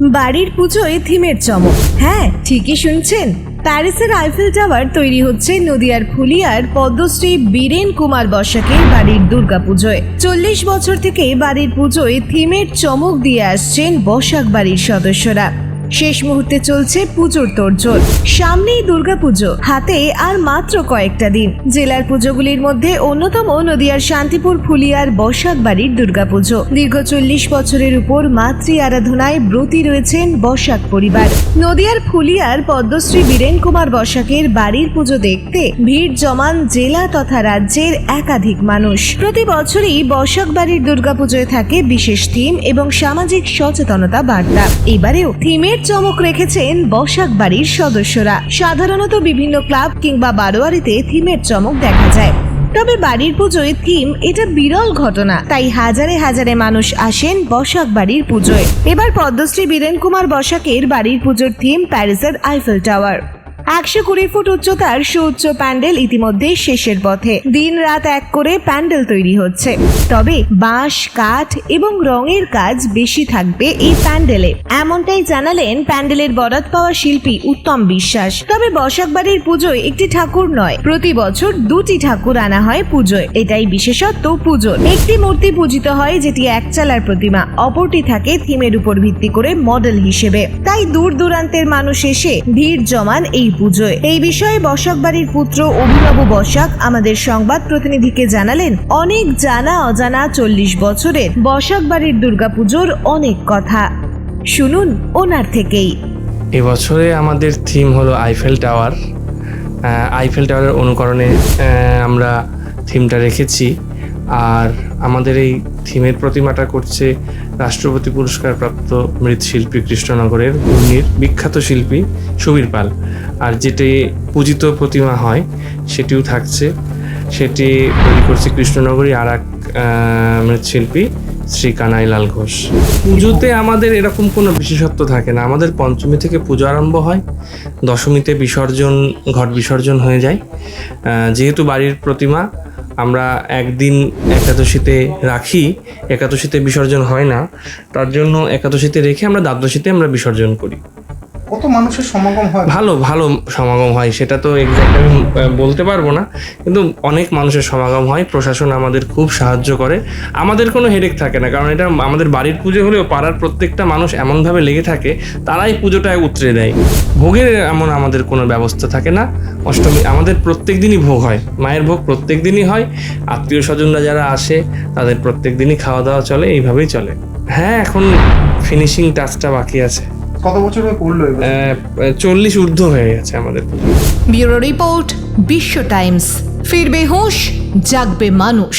বাড়ির পুজোয় থিমের চমক। হ্যাঁ ঠিকই শুনছেন। প্যারিসের আইফেল টাওয়ার তৈরি হচ্ছে নদিয়ার ফুলিয়ার পদ্মশ্রী বীরেন কুমার বসাকের বাড়ির দুর্গাপুজোয়। চল্লিশ বছর থেকে বাড়ির পুজোয় থিমের চমক দিয়ে আসছেন বসাক বাড়ির সদস্যরা। শেষ মুহূর্তে চলছে পুজোর তোড়জোড়। সামনেই দুর্গাপুজো, হাতে আর মাত্র কয়েকটা দিন। জেলার পুজোগুলির মধ্যে অন্যতম নদিয়ার শান্তিপুর, ফুলিয়ার বসাক বাড়ির দুর্গাপুজো। দীর্ঘ চল্লিশ বছরের উপর মাতৃ আরাধনায় ব্রতী রয়েছেন বসাক পরিবার। নদিয়ার ফুলিয়ার পদ্মশ্রী বীরেন কুমার বসাকের বাড়ির পুজো দেখতে ভিড় জমান জেলা তথা রাজ্যের একাধিক মানুষ। প্রতি বছরই বসাক বাড়ির দুর্গাপুজোয় থাকে বিশেষ থিম এবং সামাজিক সচেতনতা বার্তা। এবারেও থিমের চমক রেখেছেন বসাক বাড়ির সদস্যরা। সাধারণত বিভিন্ন ক্লাব কিংবা বারোয়ারিতে থিমের চমক দেখা যায়। তবে বাড়ির পুজোয় থিম, এটা বিরল ঘটনা। তাই হাজারে হাজারে মানুষ আসেন বসাক বাড়ির পুজোয়। এবার পদ্মশ্রী বীরেন কুমার বসাকের বাড়ির পুজোর থিম প্যারিসের আইফেল টাওয়ার। একশো কুড়ি ফুট উচ্চতার সুউচ্চ প্যান্ডেল ইতিমধ্যে শেষের পথে। দিন রাত এক করে প্যান্ডেল তৈরি হচ্ছে। তবে বাঁশ, কাঠ এবং রঙের কাজ বেশি থাকবে এই প্যান্ডেলে। এমনটাই জানালেন প্যান্ডেলের বরাত পাওয়া শিল্পী উত্তম বিশ্বাস। তবে বসাক বাড়ির পুজোয় একটি ঠাকুর নয়, প্রতি বছর দুটি ঠাকুর আনা হয় পুজোয়। এটাই বিশেষত্ব পুজোর। একটি মূর্তি পূজিত হয় যেটি একচালার প্রতিমা, অপরটি থাকে থিমের উপর ভিত্তি করে মডেল হিসেবে। তাই দূর দূরান্তের মানুষ এসে ভিড় জমান এই পুজোয়। এই বিষয়ে বসাক বাড়ির পুত্র অভিনব বসাক আমাদের সংবাদ প্রতিনিধিকে জানালেন, অনেক জানা অজানা চল্লিশ বছরের বসাক বাড়ির দুর্গাপুজোর অনেক কথা। শুনুন ওনার থেকেই। এবছরে আমাদের থিম হলো আইফেল টাওয়ার আইফেল টাওয়ারের অনুকরণে আমরা থিমটা রেখেছি। আর আমাদের এই থিমের প্রতিমাটা করছে রাষ্ট্রপতি পুরস্কার প্রাপ্ত মৃৎশিল্পী কৃষ্ণনগরের ঘূর্ণির বিখ্যাত শিল্পী সুবীর পাল। আর যেটি পূজিত প্রতিমা হয়, সেটিও থাকছে। সেটি তৈরি করছে কৃষ্ণনগরী আর এক মৃৎশিল্পী শ্রী কানাইলাল ঘোষ। পুজোতে আমাদের এরকম কোনো বিশেষত্ব থাকে না। আমাদের পঞ্চমী থেকে পুজো আরম্ভ হয়, দশমীতে বিসর্জন, ঘট বিসর্জন হয়ে যায়। যেহেতু বাড়ির প্রতিমা আমরা একদিন একাদশীতে রাখি, একাদশীতে বিসর্জন হয় না। তার জন্য একাদশীতে রেখে আমরা দ্বাদশীতে আমরা বিসর্জন করি। কত মানুষের সমাগম হয়? ভালো ভালো সমাগম হয়, সেটা তো এক্সাক্ট আমি বলতে পারব না। কিন্তু অনেক মানুষের সমাগম হয়, প্রশাসন আমাদের খুব সাহায্য করে। আমাদের কোনো হেডেক থাকে না, কারণ এটা আমাদের বাড়ির পুজো হলেও পাড়ার প্রত্যেকটা মানুষ এমনভাবে লেগে থাকে, তারাই পুজোটায় উতরে দেয়। ভোগের এমন আমাদের কোনো ব্যবস্থা থাকে না। অষ্টমী, আমাদের প্রত্যেক দিনই ভোগ হয়, মায়ের ভোগ প্রত্যেক দিনই হয়, আত্মীয় স্বজনরা যারা আসে, তাদের প্রত্যেক দিনই খাওয়া দাওয়া চলে, এইভাবেই চলে। হ্যাঁ এখন ফিনিশিং টাচটা বাকি আছে। কত বছর হয়ে করল চল্লিশ ঊর্ধ্ব হয়ে গেছে আমাদের। Bureau report Bishwa Times. ফিরবে হুঁশ জাগবে মানুষ।